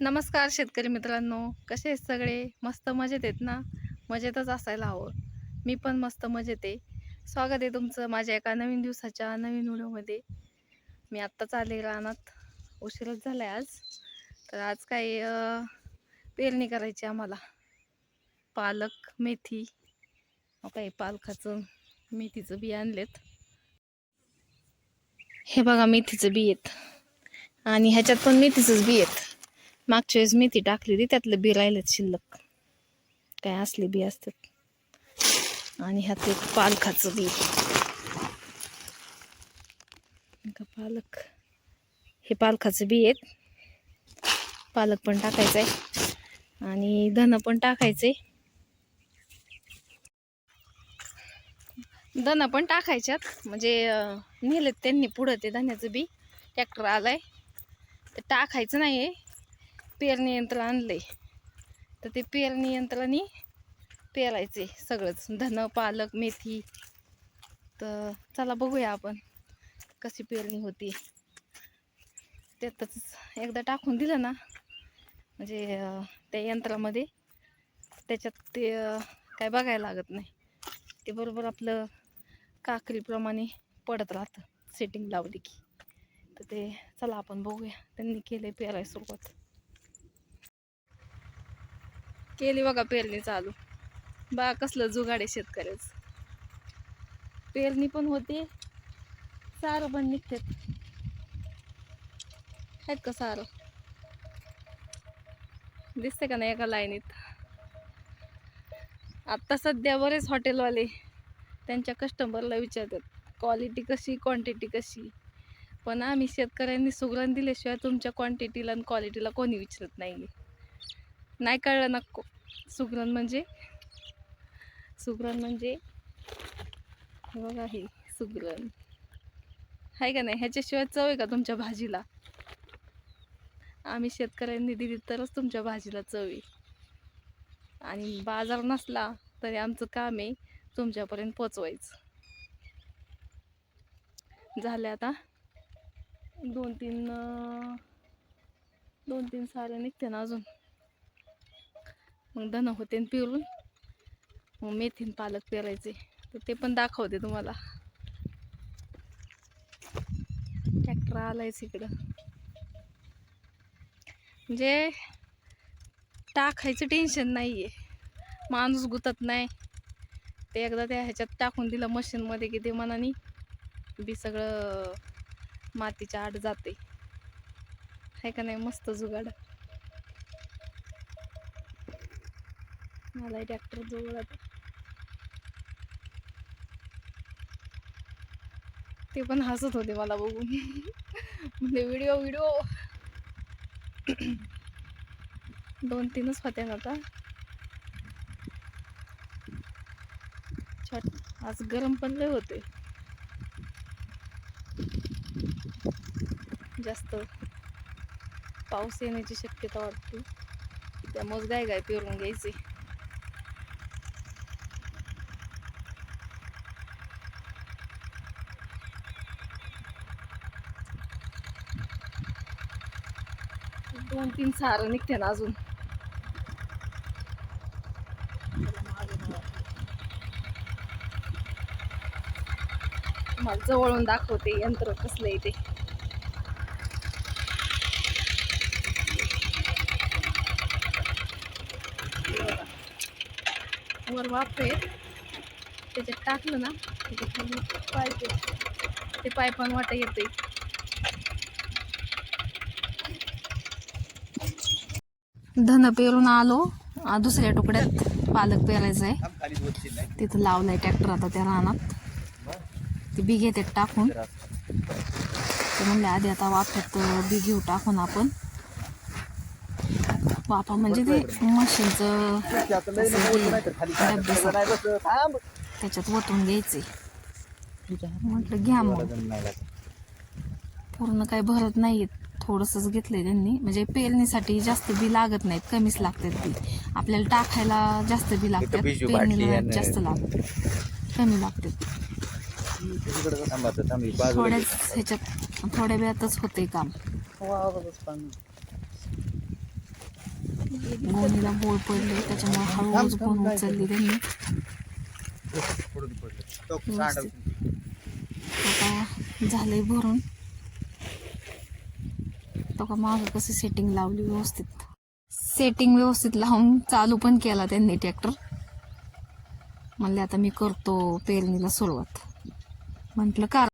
नमस्कार शेतकरी मित्रांनो. कसे आहेत सगळे? मस्त मजेत आहेत ना? मजेतच असायला हवं. मी पण मस्त मजेत आहे. स्वागत आहे तुमचं माझ्या एका नवीन दिवसाच्या नवीन व्हिडिओमध्ये. मी आत्ताच आले रानात. उशीरच झाला आहे आज. तर आज काही पेरणी करायची आम्हाला. पालक मेथी काही पालकाचं मेथीचं बी आणलेत. हे बघा मेथीचं बी आहेत. आणि ह्याच्यात पण मेथीचंच बी आहेत. मागच्या वेळेस मेथी टाकली त्यातलं बी राहिलं शिल्लक. काय असले बी असतात. आणि ह्यात एक पालखाचं बी. का पालक? हे पालखाचं बी आहेत. पालक पण टाकायचं आहे आणि धन पण टाकायचे धन पण टाकायच्यात. म्हणजे नेलेत त्यांनी पुढं ते धन्याचं बी. ट्रॅक्टर आलाय. ते टाकायचं नाही आहे पेरणी यंत्र आणलंय. तर ते पेरणी यंत्राने पेरायचे सगळंच. धन पालक मेथी. तर चला बघूया आपण कशी पेरणी होती. त्यातच एकदा टाकून दिलं ना. म्हणजे त्या यंत्रामध्ये त्याच्यात ते काय बघायला लागत नाही. ते बरोबर आपलं काकरीप्रमाणे पडत राहतं. सेटिंग लावली की. तर ते चला आपण बघूया. त्यांनी केलं पेरायला सुरुवात. केली बघा पेरणी चालू. बा कसलं जुगाडे शेतकऱ्याच. पेरणी पण होते. सारं पण निघतात. आहेत का सारं? दिसते का नाही एका लाईनीत? आत्ता सध्या बरेच हॉटेलवाले त्यांच्या कस्टमरला विचारतात क्वालिटी कशी क्वांटिटी कशी? पण आम्ही शेतकऱ्यांनी सुगरण दिल्याशिवाय तुमच्या क्वांटिटीला आणि क्वालिटीला कोणी विचारत नाही नाही कळलं नको. सुगरण म्हणजे? सुगरण म्हणजे? बघा हे सुगरण. आहे का नाही? ह्याच्याशिवाय चव आहे का तुमच्या भाजीला? आम्ही शेतकऱ्यांनी दिली तरच तुमच्या भाजीला चव आहे. आणि बाजार नसला तरी आमचं काम आहे तुमच्यापर्यंत पोचवायचं. झाले आता दोन तीन दोन तीन सारे निघते ना अजून. मग धन होते पिळून मग मेथीन पालक पेरायचे. तर ते पण दाखवते तुम्हाला. ट्रॅक्टर आलायच इकडं म्हणजे टाकायचं टेन्शन नाही आहे माणूस गुतत नाही. ते एकदा त्या ह्याच्यात टाकून दिलं मशीनमध्ये की ते मनाने बी सगळं मातीच्या आड जाते. आहे का नाही? मस्त जुगाड. मला ट्रॅक्टर जवळ आता. ते पण हसत होते मला बघून. म्हणजे व्हिडिओ व्हिडिओ. दोन तीनच होत्या आता. छट आज गरम पण लय होते जास्त पाऊस येण्याची शक्यता वाटते. त्यामुळेच गाय गाय पेरून घ्यायची. दोन तीन सारं निघते ना अजून. मला जवळून दाखवते यंत्र कसलं आहे ते. वर वाफ आहे त्याच्यात टाकलं ना त्याच्यात खाली पाईप आहे. ते पायपान वाटा येते धन पेरून आलो. दुसऱ्या तुकड्यात पालक पेरायचं आहे तिथं लावलाय ट्रॅक्टर आता त्या रानात. ते बी घेते टाकून. ते म्हणले आधी आता वाफ्यात बी घेऊ टाकून आपण. वाफा म्हणजे ते मशीनचं त्याच्यात वटून घ्यायचे म्हटलं घ्या मग. पूर्ण काही भरत नाहीत थोडंसंच घेतलंय त्यांनी. म्हणजे पेरणीसाठी जास्त बी लागत नाहीत कमीच लागतात बी. आपल्याला टाकायला जास्त बी लागतात पेरणीला जास्त लागतात. कमी लागतात थोड्याच ह्याच्यात थोड्या वेळातच होते काम. गोणीला बोळ पडले त्याच्यामुळे हळूहळू गोण उचलली त्यांनी. आता झालंय भरून. शकतो का मागं कसं सेटिंग लावली व्यवस्थित. सेटिंग व्यवस्थित लावून चालू पण केला त्यांनी ट्रॅक्टर म्हणले आता मी करतो पेरणीला सुरुवात. म्हटलं का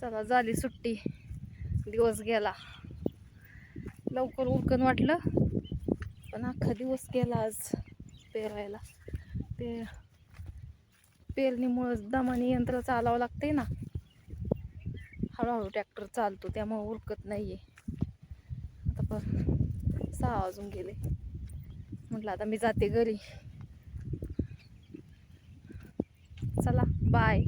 चला झाली सुट्टी. दिवस गेला. लवकर उरकन वाटलं. पण अख्खा दिवस गेला आज पेरायला. ते पेरणीमुळं दमाने यंत्र चालावं लागतंय ना. हळूहळू ट्रॅक्टर चालतो त्यामुळं उरकत नाही आहे आता पण सहा वाजून गेले. म्हटलं आता मी जाते घरी. चला बाय